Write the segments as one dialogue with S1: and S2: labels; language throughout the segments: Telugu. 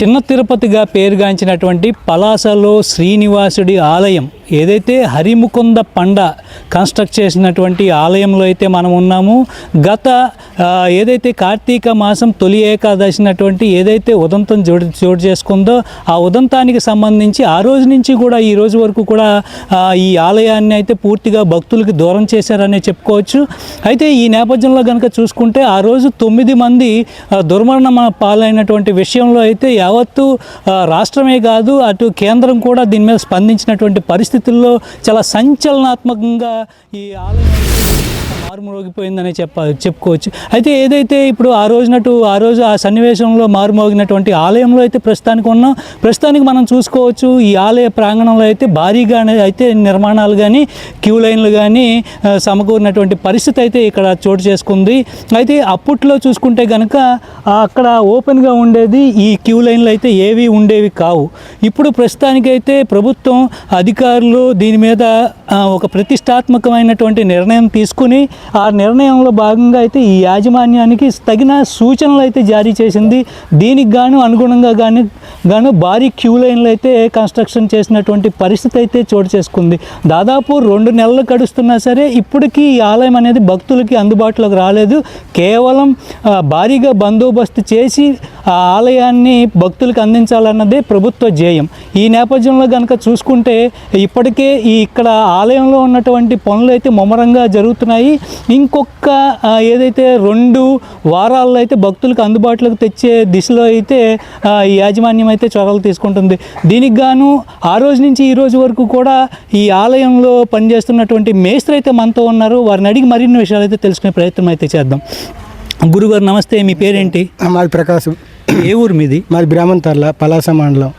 S1: చిన్న తిరుపతిగా పేరుగాంచినటువంటి పలాసలో శ్రీనివాసుడి ఆలయం. ఏదైతే హరిముకుంద పండ కన్స్ట్రక్ట్ చేసినటువంటి ఆలయంలో అయితే మనం ఉన్నాము గత ఏదైతే కార్తీక మాసం తొలి ఏకాదశినటువంటి ఏదైతే ఉదంతం జోడు చోటు చేసుకుందో ఆ ఉదంతానికి సంబంధించి ఆ రోజు నుంచి కూడా ఈ రోజు వరకు కూడా ఈ ఆలయాన్ని అయితే పూర్తిగా భక్తులకి దూరం చేశారనే చెప్పుకోవచ్చు. అయితే ఈ నేపథ్యంలో కనుక చూసుకుంటే ఆ రోజు తొమ్మిది మంది ఆ, దుర్మరణం పాలైనటువంటి విషయంలో అయితే యావత్తు రాష్ట్రమే కాదు అటు కేంద్రం కూడా దీని మీద స్పందించినటువంటి పరిస్థితి పరిస్థితుల్లో చాలా సంచలనాత్మకంగా ఈ ఆలయం మారుమోగిపోయిందని చెప్ప చెప్పుకోవచ్చు. అయితే ఏదైతే ఇప్పుడు ఆ రోజునటు ఆ రోజు ఆ సన్నివేశంలో మారుమోగినటువంటి ఆలయంలో అయితే ప్రస్తుతానికి ఉన్నాం. ప్రస్తుతానికి మనం చూసుకోవచ్చు ఈ ఆలయ ప్రాంగణంలో అయితే భారీగా అయితే నిర్మాణాలు కానీ క్యూ లైన్లు కానీ సమకూరినటువంటి పరిస్థితి అయితే ఇక్కడ చోటు చేసుకుంది. అయితే అప్పట్లో చూసుకుంటే కనుక అక్కడ ఓపెన్గా ఉండేది ఈ క్యూ లైన్లు అయితే ఏవి ఉండేవి కావు. ఇప్పుడు ప్రస్తుతానికైతే ప్రభుత్వం అధికారులు దీని మీద ఒక ప్రతిష్టాత్మకమైనటువంటి నిర్ణయం తీసుకుని ఆ నిర్ణయంలో భాగంగా అయితే ఈ యాజమాన్యానికి తగిన సూచనలు అయితే జారీ చేసింది. దీనికి గాను అనుగుణంగా కానీ గాను భారీ క్యూ లైన్లు అయితే కన్స్ట్రక్షన్ చేసినటువంటి పరిస్థితి అయితే చోటు చేసుకుంది. దాదాపు రెండు నెలలు గడుస్తున్నా సరే ఇప్పటికీ ఈ ఆలయం అనేది భక్తులకి అందుబాటులోకి రాలేదు. కేవలం భారీగా బందోబస్తు చేసి ఆ ఆలయాన్ని భక్తులకు అందించాలన్నదే ప్రభుత్వ ధ్యేయం. ఈ నేపథ్యంలో కనుక చూసుకుంటే ఇప్పటికే ఈ ఇక్కడ ఆలయంలో ఉన్నటువంటి పనులు అయితే ముమ్మరంగా జరుగుతున్నాయి. ఇంకొక ఏదైతే రెండు వారాల్లో అయితే భక్తులకు అందుబాటులోకి తెచ్చే దిశలో అయితే ఈ యాజమాన్యం అయితే చొరవలు తీసుకుంటుంది. దీనికి గాను ఆ రోజు నుంచి ఈ రోజు వరకు కూడా ఈ ఆలయంలో పనిచేస్తున్నటువంటి మేస్త్రి అయితే మనతో ఉన్నారు. వారిని అడిగి మరిన్ని విషయాలు అయితే తెలుసుకునే ప్రయత్నం అయితే చేద్దాం. గురుగారు నమస్తే. మీ పేరేంటి?
S2: మాది ప్రకాశం.
S1: ఏ ఊరు మీది?
S2: మాది బ్రాహ్మణ్ తర్ల పలాస మండలం.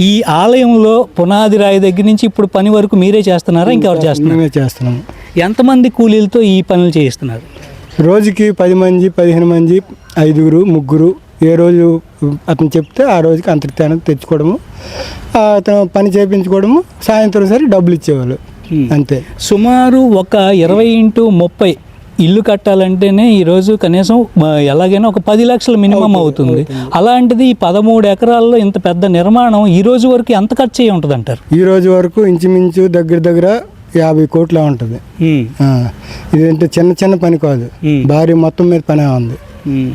S1: ఈ ఆలయంలో పునాది రాయి దగ్గర నుంచి ఇప్పుడు పని వరకు మీరే చేస్తున్నారా? ఇంకెవరు చేస్తున్నారు?
S2: మేమే చేస్తున్నాము
S1: ఎంతమంది కూలీలతో ఈ పనులు చేయిస్తున్నారు?
S2: రోజుకి పది మంది పదిహేను మంది ఐదుగురు ముగ్గురు. ఏ రోజు అతను చెప్తే ఆ రోజుకి అంతర్ధానం తెచ్చుకోవడము అతను పని చేయించుకోవడము సాయంత్రం సరి డబ్బులు ఇచ్చేవాళ్ళు. అంతే.
S1: సుమారు ఒక ఇరవై ఇంటూ ముప్పై ఇల్లు కట్టాలంటేనే ఈరోజు కనీసం ఎలాగైనా ఒక పది లక్షల మినిమం అవుతుంది అలాంటిది ఈ పదమూడు ఎకరాల్లో ఇంత పెద్ద నిర్మాణం ఈ రోజు వరకు ఎంత ఖర్చు అయ్యి ఉంటుంది అంటారు
S2: ఈ రోజు వరకు ఇంచుమించు దగ్గర దగ్గర యాభై కోట్ల ఉంటుంది. ఇదంటే చిన్న చిన్న పని కాదు. భారీ మొత్తం మీద పని ఉంది.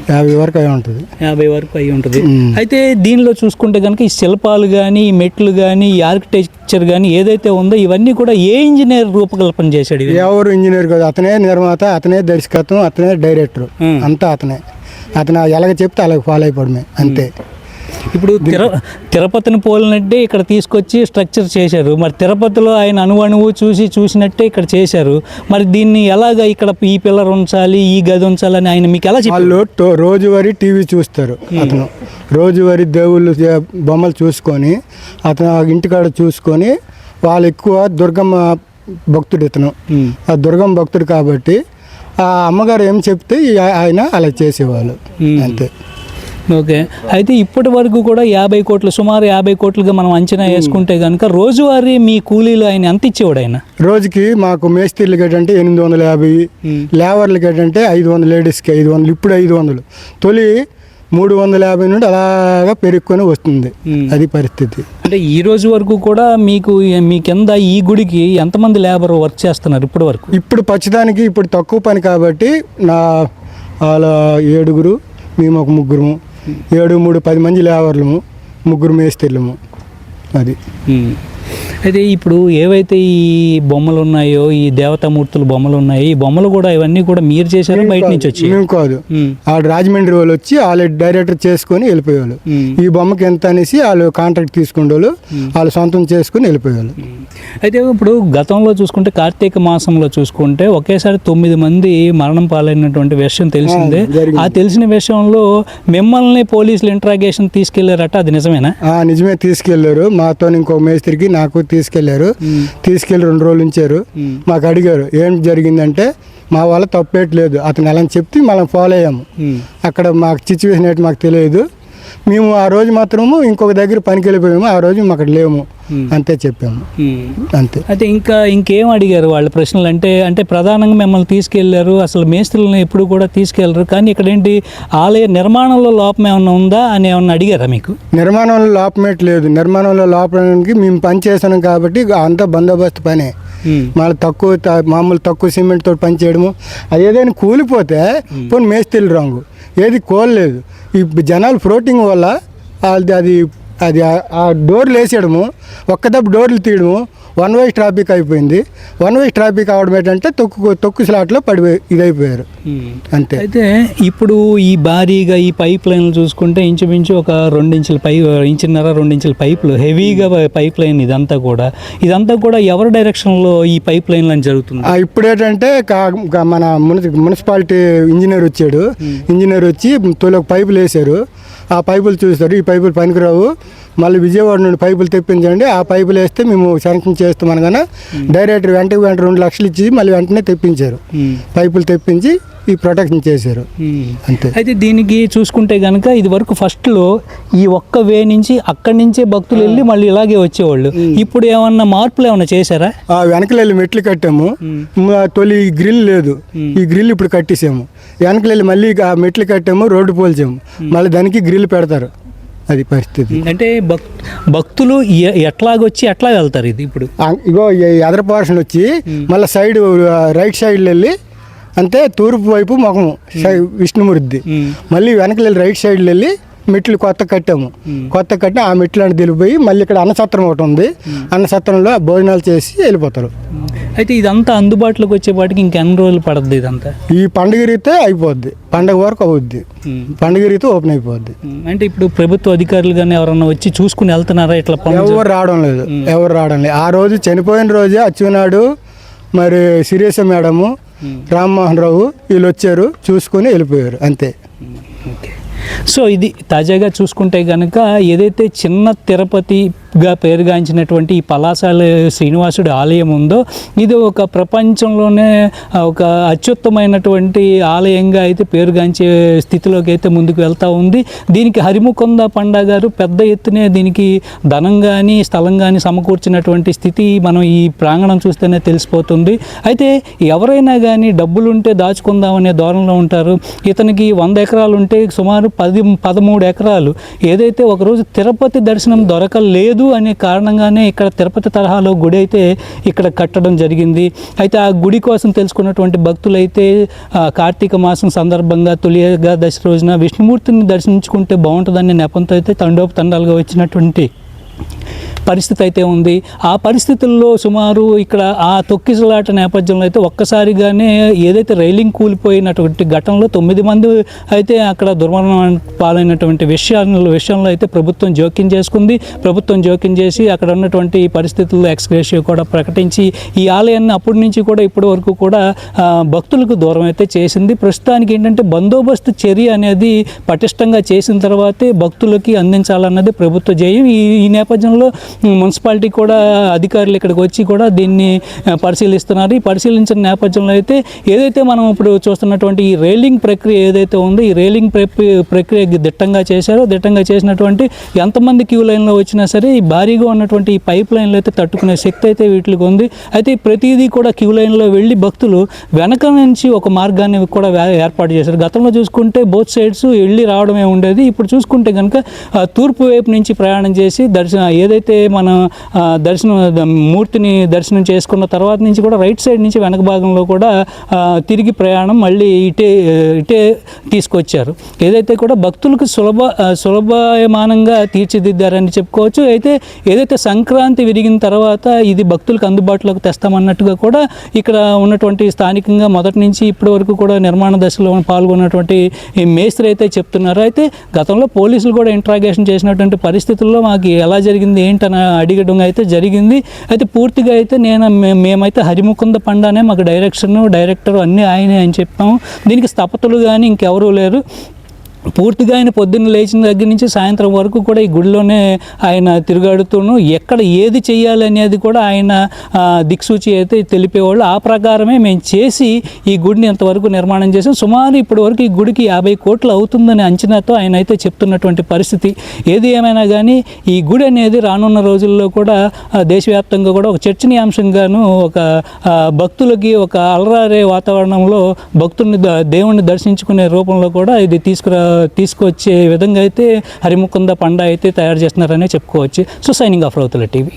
S2: యాభై వరకు అయి ఉంటుంది.
S1: యాభై వరకు అయి ఉంటుంది.
S2: మ్మ్.
S1: అయితే దీనిలో చూసుకుంటే కనుక ఈ శిల్పాలు కానీ ఈ మెట్లు కానీ ఈ ఆర్కిటెక్చర్ కానీ ఏదైతే ఉందో ఇవన్నీ కూడా ఏ ఇంజనీర్ రూపకల్పన చేశాడు
S2: ఎవరు ఇంజనీర్ కాదు అతనే నిర్మాత అతనే దర్శకత్వం అతనే డైరెక్టర్.
S1: Hmm.
S2: అంతా అతనే. అతను ఎలాగ చెప్తే అలాగ ఫాలో అయిపోవడమే అంతే.
S1: ఇప్పుడు తిర తిరుపతిని పోలినట్టే ఇక్కడ తీసుకొచ్చి స్ట్రక్చర్ చేశారు. మరి తిరుపతిలో ఆయన అణువణువు చూసి చూసినట్టే ఇక్కడ చేశారు. మరి దీన్ని ఎలాగ ఇక్కడ ఈ పిల్లర్ ఉంచాలి ఈ గది ఉంచాలని ఆయన మీకు ఎలా చెప్పారు?
S2: వాళ్ళు రోజువారీ టీవీ చూస్తారు అతను. రోజువారీ దేవుళ్ళు బొమ్మలు చూసుకొని అతను ఇంటికాడ చూసుకొని వాళ్ళు ఎక్కువ దుర్గమ్మ భక్తుడు ఇతను. ఆ దుర్గమ్మ భక్తుడు కాబట్టి ఆ అమ్మగారు ఏం చెప్తే ఆయన అలా చేసేవాళ్ళు. అంతే.
S1: ఓకే. అయితే ఇప్పటి వరకు కూడా యాభై కోట్లు సుమారు యాభై కోట్లుగా మనం అంచనా వేసుకుంటే కనుక రోజువారీ మీ కూలీలు ఆయన ఎంత ఇచ్చేవాడు ఆయన?
S2: రోజుకి మాకు మేస్త్రీలకి ఏంటంటే ఎనిమిది వందల యాభై
S1: మ్మ్.
S2: లేబర్లకి ఏంటంటే ఐదు వందలు లేడీస్కి ఐదు వందలు ఇప్పుడు ఐదు వందలు. తొలి మూడు వందల యాభై నుండి అలాగా పెరుక్కొని వస్తుంది. అది పరిస్థితి.
S1: అంటే ఈ రోజు వరకు కూడా మీకు మీ కింద ఈ గుడికి ఎంతమంది లేబర్ వర్క్ చేస్తున్నారు ఇప్పటి వరకు?
S2: ఇప్పుడు పచ్చదానికి ఇప్పుడు తక్కువ పని కాబట్టి నా వాళ్ళ ఏడుగురు మేము ఒక ముగ్గురము. ఏడు మూడు పది మంది లేవర్లము. ముగ్గురు మేస్త్రీలము. అది.
S1: అయితే ఇప్పుడు ఏవైతే ఈ బొమ్మలు ఉన్నాయో ఈ దేవతామూర్తుల బొమ్మలు ఉన్నాయో ఈ బొమ్మలు కూడా ఇవన్నీ కూడా మీరు చేశారో? బయట నుంచి వచ్చి?
S2: మేము కాదు. ఆ రాజమండ్రి వాళ్ళు వచ్చి వాళ్ళు డైరెక్టర్ చేసుకొని వెళ్ళిపోయేవాళ్ళు. ఈ బొమ్మకి ఎంత అనేసి వాళ్ళు కాంట్రాక్ట్ తీసుకునే వాళ్ళు సొంతం చేసుకొని వెళ్ళిపోయేవాళ్ళు.
S1: అయితే ఇప్పుడు గతంలో చూసుకుంటే కార్తీక మాసంలో చూసుకుంటే ఒకేసారి తొమ్మిది మంది మరణం పాలైనటువంటి విషయం తెలిసిందే.
S2: ఆ,
S1: తెలిసిన విషయంలో మిమ్మల్ని పోలీసులు ఇంట్రాగేషన్ తీసుకెళ్ళారట? అది నిజమేనా?
S2: ఆ, నిజమే తీసుకెళ్ళారు. మాతో ఇంకో మేస్త్రికి నాకు తీసుకెళ్ళారు తీసుకెళ్ళి రెండు రోజులు ఉంచారు. మాకు అడిగారు ఏం జరిగిందంటే మా వాళ్ళ తప్పేట్లేదు అతను అని చెప్తే మనం ఫాలో అయ్యాము. అక్కడ మాకు సిచ్యువేషన్ ఏంటి మాకు తెలియదు మేము ఆ రోజు మాత్రము ఇంకొక దగ్గర పనికి వెళ్ళిపోయాము ఆ రోజు మేము అక్కడ లేము. అంతే చెప్పాము. అంతే.
S1: అయితే ఇంకా ఇంకేం అడిగారు వాళ్ళ ప్రశ్నలు? అంటే అంటే ప్రధానంగా మిమ్మల్ని తీసుకెళ్ళారు అసలు మేస్త్రులను ఎప్పుడు కూడా తీసుకెళ్ళరు కానీ ఇక్కడ ఏంటి ఆలయ నిర్మాణంలో లోపం ఏమన్నా ఉందా అని ఏమన్నా అడిగారా మీకు?
S2: నిర్మాణంలో లోపమేట్ లేదు. నిర్మాణంలో లోపడానికి మేము పని చేస్తున్నాం కాబట్టి అంతా బందోబస్తు పనే. మళ్ళీ తక్కువ మామూలు తక్కువ సిమెంట్ తోటి పని చేయడము. అది ఏదైనా కూలిపోతే పోనీ మేస్త్రీలు రాంగు. ఏది కోల్లేదు. ఈ జనాలు ఫ్లోటింగ్ వల్ల అది అది అది ఆ- ఆ డోర్లు వేసేయడము ఒక్కదప్పు డోర్లు తీయడము వన్ వే ట్రాఫిక్ అయిపోయింది. వన్ వే ట్రాఫిక్ అవడం ఏంటంటే తొక్కు తొక్కు స్లాట్లో పడిపోయి ఇదైపోయారు. అంతే.
S1: అయితే ఇప్పుడు ఈ భారీగా ఈ పైప్ లైన్లు చూసుకుంటే ఇంచుమించు ఒక రెండించుల పై ఇంచున్నర రెండించుల పైపులు హెవీగా పైప్ లైన్ ఇదంతా కూడా. ఇదంతా కూడా ఎవరి డైరెక్షన్లో ఈ పైప్ లైన్ అని జరుగుతుంది?
S2: ఆ, ఇప్పుడు ఏంటంటే మన మున్సి మున్సిపాలిటీ ఇంజనీర్ వచ్చాడు. ఇంజనీర్ వచ్చి తొలి పైపులు వేశారు. ఆ పైపులు చూస్తారు. ఈ పైపులు పనికిరావు. మళ్ళీ విజయవాడ నుండి పైపులు తెప్పించండి. ఆ పైపులు వేస్తే మేము శాంక్షన్ చేస్తాం అనగానే డైరెక్ట్ వెంటనే వెంట రెండు లక్షలు ఇచ్చి మళ్ళీ వెంటనే తెప్పించారు. పైపులు తెప్పించి ఈ ప్రొటెక్షన్ చేశారు. అంతే.
S1: అయితే దీనికి చూసుకుంటే కనుక ఇది వరకు ఫస్ట్లో ఈ ఒక్క వే నుంచి అక్కడి నుంచే భక్తులు వెళ్ళి మళ్ళీ ఇలాగే వచ్చేవాళ్ళు. ఇప్పుడు ఏమన్నా మార్పులు ఏమన్నా చేశారా?
S2: ఆ వెనకలెళ్ళి మెట్లు కట్టాము. తొలి గ్రిల్ లేదు. ఈ గ్రిల్ ఇప్పుడు కట్టేసాము. వెనకలెళ్ళి మళ్ళీ ఆ మెట్లు కట్టాము రోడ్డు పోల్చాము. మళ్ళీ దానికి గ్రిల్ పెడతారు. అది పరిస్థితి.
S1: అంటే భక్ భక్తులు ఎట్లాగొచ్చి ఎట్లా వెళ్తారు ఇది ఇప్పుడు?
S2: ఇగో ఎదర పోర్షన్ వచ్చి మళ్ళీ సైడ్ రైట్ సైడ్ వెళ్ళి అంతే తూర్పు వైపు ముఖము సై- విష్ణుమూర్తి. మళ్ళీ వెనకలు వెళ్ళి రైట్ సైడ్ వెళ్ళి మెట్లు కొత్త కట్టాము. కొత్త కట్టి ఆ మెట్లు అంటే తెలిపోయి మళ్ళీ ఇక్కడ అన్నసత్రం ఒకటి ఉంది. అన్నసత్రంలో భోజనాలు చేసి వెళ్ళిపోతారు.
S1: అయితే ఇదంతా అందుబాటులోకి వచ్చేపాటికి ఇంకెన్ని రోజులు పడుతుంది ఇదంతా?
S2: ఈ పండుగ రీతే అయిపోద్ది. పండగ వరకు అవుద్ది. పండుగ రీతే ఓపెన్ అయిపోద్ది.
S1: అంటే ఇప్పుడు ప్రభుత్వ అధికారులు కానీ ఎవరన్నా వచ్చి చూసుకుని వెళ్తున్నారా ఇట్లా
S2: ఎవరు రావడం లేదు. ఎవరు రావడం లేదు. ఆ రోజు చనిపోయిన రోజే అచ్చునాడు మరి సిరేస మేడము రామ్మోహన్ రావు వీళ్ళు వచ్చారు చూసుకొని వెళ్ళిపోయారు అంతే.
S1: సో ఇది తాజాగా చూసుకుంటే కనుక ఏదైతే చిన్న తిరుపతి గా పేరుగాంచినటువంటి ఈ పలాసాల శ్రీనివాసుడి ఆలయం ఉందో ఇది ఒక ప్రపంచంలోనే ఒక అత్యుత్తమైనటువంటి ఆలయంగా అయితే పేరుగాంచే స్థితిలోకి అయితే ముందుకు వెళ్తూ ఉంది. దీనికి హరిముకొంద పండా గారు పెద్ద ఎత్తునే దీనికి ధనం కానీ స్థలం కానీ సమకూర్చినటువంటి స్థితి మనం ఈ ప్రాంగణం చూస్తేనే తెలిసిపోతుంది. అయితే ఎవరైనా కానీ డబ్బులుంటే దాచుకుందామనే ధోరణిలో ఉంటారు. ఇతనికి వంద ఎకరాలు ఉంటే సుమారు పది పదమూడు ఎకరాలు. ఏదైతే ఒకరోజు తిరుపతి దర్శనం దొరకలేదు అనే కారణంగానే ఇక్కడ తిరుపతి తరహాలో గుడి అయితే ఇక్కడ కట్టడం జరిగింది. అయితే ఆ గుడి కోసం తెలుసుకున్నటువంటి భక్తులైతే కార్తీక మాసం సందర్భంగా తొలి దశ రోజున విష్ణుమూర్తిని దర్శించుకుంటే బాగుంటుందనే నెపంతో అయితే తండోపు తండాలుగా వచ్చినటువంటి పరిస్థితి అయితే ఉంది. ఆ పరిస్థితుల్లో సుమారు ఇక్కడ ఆ తొక్కిసలాట నేపథ్యంలో అయితే ఒక్కసారిగానే ఏదైతే రైలింగ్ కూలిపోయినటువంటి ఘటనలో తొమ్మిది మంది అయితే అక్కడ దుర్మరణం పాలైనటువంటి విషయాల విషయంలో అయితే ప్రభుత్వం జోక్యం చేసుకుంది. ప్రభుత్వం జోక్యం చేసి అక్కడ ఉన్నటువంటి పరిస్థితుల్లో ఎక్స్గ్రేషియో కూడా ప్రకటించి ఈ ఆలయాన్ని అప్పటి నుంచి కూడా ఇప్పటి వరకు కూడా భక్తులకు దూరం అయితే చేసింది. ప్రస్తుతానికి ఏంటంటే బందోబస్తు చర్య అనేది పటిష్టంగా చేసిన తర్వాతే భక్తులకి అందించాలన్నది ప్రభుత్వ జయం ఈ ఈ నేపథ్యంలో మున్సిపాలిటీ కూడా అధికారులు ఇక్కడికి వచ్చి కూడా దీన్ని పరిశీలిస్తున్నారు. ఈ పరిశీలించిన నేపథ్యంలో అయితే ఏదైతే మనం ఇప్పుడు చూస్తున్నటువంటి ఈ రైలింగ్ ప్రక్రియ ఏదైతే ఉందో ఈ రైలింగ్ ప్రక్రియ ప్రక్రియ దిట్టంగా చేశారో దిట్టంగా చేసినటువంటి ఎంతమంది క్యూ లైన్లో వచ్చినా సరే ఈ భారీగా ఉన్నటువంటి ఈ పైప్ లైన్లు అయితే తట్టుకునే శక్తి అయితే వీటికి ఉంది. అయితే ప్రతిదీ కూడా క్యూ లైన్లో వెళ్ళి భక్తులు వెనక నుంచి ఒక మార్గాన్ని కూడా ఏర్పాటు చేశారు. గతంలో చూసుకుంటే బోత్ సైడ్స్ వెళ్ళి రావడమే ఉండేది. ఇప్పుడు చూసుకుంటే కనుక తూర్పు వైపు నుంచి ప్రయాణం చేసి దర్శనం ఏదైతే మన దర్శనం మూర్తిని దర్శనం చేసుకున్న తర్వాత నుంచి కూడా రైట్ సైడ్ నుంచి వెనక భాగంలో కూడా తిరిగి ప్రయాణం మళ్ళీ ఇటే ఇటే తీసుకొచ్చారు. ఏదైతే కూడా భక్తులకు సులభ సులభమానంగా తీర్చిదిద్దారని చెప్పుకోవచ్చు. అయితే ఏదైతే సంక్రాంతి విరిగిన తర్వాత ఇది భక్తులకు అందుబాటులోకి తెస్తామన్నట్టుగా కూడా ఇక్కడ ఉన్నటువంటి స్థానికంగా మొదటి నుంచి ఇప్పటి వరకు కూడా నిర్మాణ దశలో పాల్గొన్నటువంటి ఈ మేస్త్రి అయితే చెప్తున్నారు. అయితే గతంలో పోలీసులు కూడా ఇంట్రాగేషన్ చేసినటువంటి పరిస్థితుల్లో మాకు ఎలా జరిగింది ఏంటి ఏంటని అడిగడం అయితే జరిగింది. అయితే పూర్తిగా అయితే నేను మేమైతే హరిముకుంద పండానే మాకు డైరెక్షన్ డైరెక్టర్ అన్నీ ఆయనే అని చెప్పాము. దీనికి స్థపతులు కానీ ఇంకెవరూ లేరు. పూర్తిగా ఆయన పొద్దున్న లేచిన దగ్గర నుంచి సాయంత్రం వరకు కూడా ఈ గుడిలోనే ఆయన తిరుగాడుతూను. ఎక్కడ ఏది చేయాలనేది కూడా ఆయన దిక్సూచి అయితే తెలిపేవాళ్ళు. ఆ ప్రకారమే మేము చేసి ఈ గుడిని ఇంతవరకు నిర్మాణం చేసాం సుమారు ఇప్పటి వరకు ఈ గుడికి యాభై కోట్లు అవుతుందనే అంచనాతో ఆయన అయితే చెప్తున్నటువంటి పరిస్థితి. ఏది ఏమైనా కానీ ఈ గుడి అనేది రానున్న రోజుల్లో కూడా దేశవ్యాప్తంగా కూడా ఒక చర్చనీయాంశంగాను ఒక భక్తులకి ఒక అలరారే వాతావరణంలో భక్తుల్ని దేవుణ్ణి దర్శించుకునే రూపంలో కూడా ఇది తీసుకురా తీసుకొచ్చే విధంగా అయితే హరిముకుంద పండ అయితే తయారు చేస్తున్నారనే చెప్పుకోవచ్చు. So signing off Rautula TV.